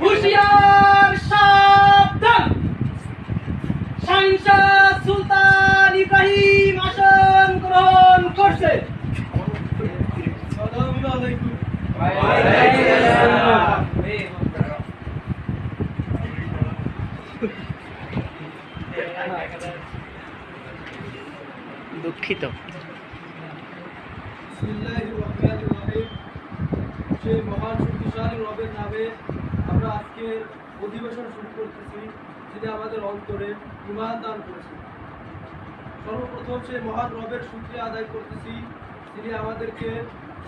হুশিয়ার সাবধান। শাহিনশাহ সুলতান ইব্রাহিম আসন গ্রহণ করছে। দুঃখিত। সেই মহান শক্তিশালী রবের নামে আমরা আজকে অধিবেশন শুরু করতেছি যিনি আমাদের অন্তরে ইমান দান করেছেন। সর্বপ্রথম সেই মহান রবের শুক্রিয়া আদায় করতেছি যিনি আমাদেরকে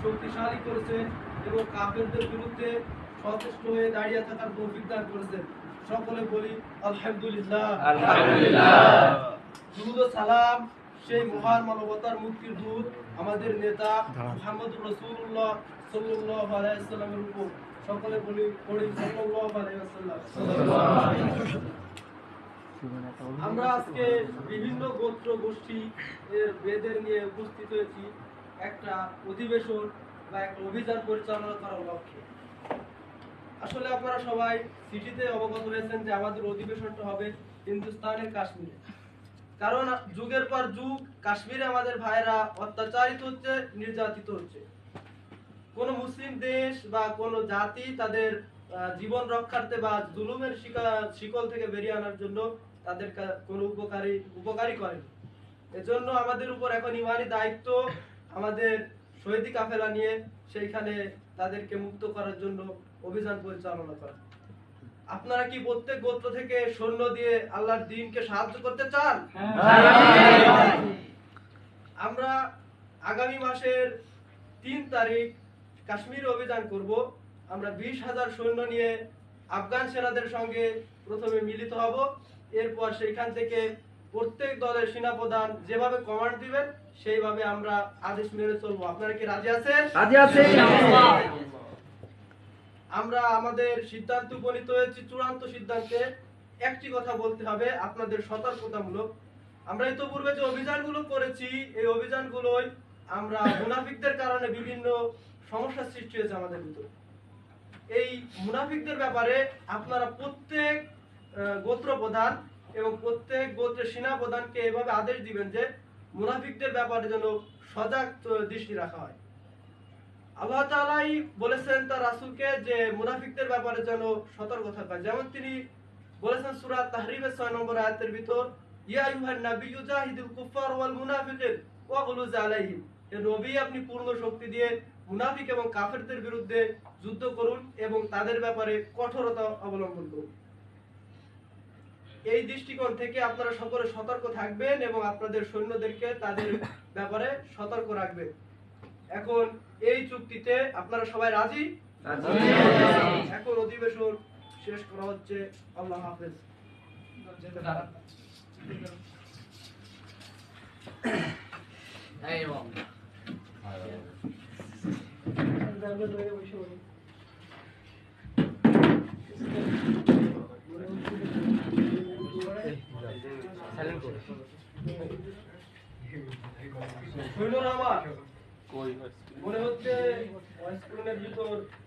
শক্তিশালী করেছেন এবং কাফেরদের বিরুদ্ধে সচেষ্ট হয়ে দাঁড়িয়ে থাকার তৌফিক দান করেছেন। সকলে বলি আলহামদুলিল্লাহ। সালাম সেই মহান মানবতার মুক্তির দূত আমাদের নেতা মুহাম্মদ রাসূলুল্লাহ সাল্লাল্লাহু আলাইহি ওয়াসাল্লামের উপর। সকলে বলি পড়ি আলাইহি আমরা আজকে বিভিন্ন গোত্র গোষ্ঠী এর বেদের নিয়ে উপস্থিত হয়েছি। একটা অধিবেশন বা একটা অভিযান পরিচালনা করার লক্ষ্যে। আসলে আপনারা সবাই সিটিতে অবগত হয়েছেন যে আমাদের অধিবেশনটা হবে হিন্দুস্তানের কাশ্মীরে। কারণ যুগের পর যুগ কাশ্মীরে আমাদের ভাইরা অত্যাচারিত হচ্ছে, নির্যাতিত হচ্ছে। কোন মুসলিম দেশ বা কোন জাতি তাদের জীবন রক্ষার্থে বা জুলুমের শিকা- শিকল থেকে বেরিয়ে আনার জন্য তাদের কোনো উপকারী উপকারী করেনি। এজন্য আমাদের উপর এখন ইমানি দায়িত্ব আমাদের শহীদি কাফেলা নিয়ে, সেইখানে তাদেরকে মুক্ত করার জন্য অভিযান পরিচালনা করা। আপনারা কি প্রত্যেক গোত্র থেকে সৈন্য দিয়ে আল্লাহর দিনকে সাহায্য করতে চান? আমরা আগামী মাসের তিন তারিখ কাশ্মীর অভিযান করব। আমরা বিশ হাজার সৈন্য নিয়ে আফগান সেনাদের সঙ্গে প্রথমে মিলিত হব। এরপর সেখান থেকে প্রত্যেক দলের সেনাপ্রধান যেভাবে কমান্ড দিবেন সেইভাবে আমরা আদেশ মেনে চলবো। আপনারা কি রাজি আছেন? রাজি আছেন। আমরা আমাদের সিদ্ধান্ত উপনীত হয়েছি, চূড়ান্ত সিদ্ধান্তে একটি কথা বলতে হবে, আপনাদের সতর্কতামূলক। আমরা ইতোপূর্বে যে অভিযানগুলো করেছি, এই অভিযানগুলোই আমরা মুনাফিকদের কারণে বিভিন্ন সমস্যার সৃষ্টি হয়েছে আমাদের ভিতর। এই মুনাফিকদের ব্যাপারে আপনারা প্রত্যেক গোত্র প্রধান এবং প্রত্যেক গোত্রের সেনা প্রধানকে এভাবে আদেশ দিবেন যে মুনাফিকদের ব্যাপারে যেন সজাগ দৃষ্টি রাখা হয়। আল্লাহ তাআলাই বলেছেন তার রাসূলকে যে মুনাফিকদের ব্যাপারে যেন সতর্ক যেমন তিনি বলেছেন 6 নম্বর আয়াতের ভিতর, ইয়া আইয়ুহান নাবিয়্যু জাহিদুল কুফার ওয়াল ওয়াগলুজ আলাইহিম। হে নবী, আপনি পূর্ণ শক্তি দিয়ে মুনাফিক এবং কাফেরদের বিরুদ্ধে যুদ্ধ করুন এবং তাদের ব্যাপারে কঠোরতা অবলম্বন করুন। এই দৃষ্টিকোণ থেকে আপনারা সকলে সতর্ক থাকবেন এবং আপনাদের সৈন্যদেরকে তাদের ব্যাপারে সতর্ক রাখবেন। এখন এই চুক্তিতে আপনারা সবাই রাজি? এখন অধিবেশন শেষ করা হচ্ছে। আল্লাহ হাফেজ। আমার। মনে হচ্ছে ভিতর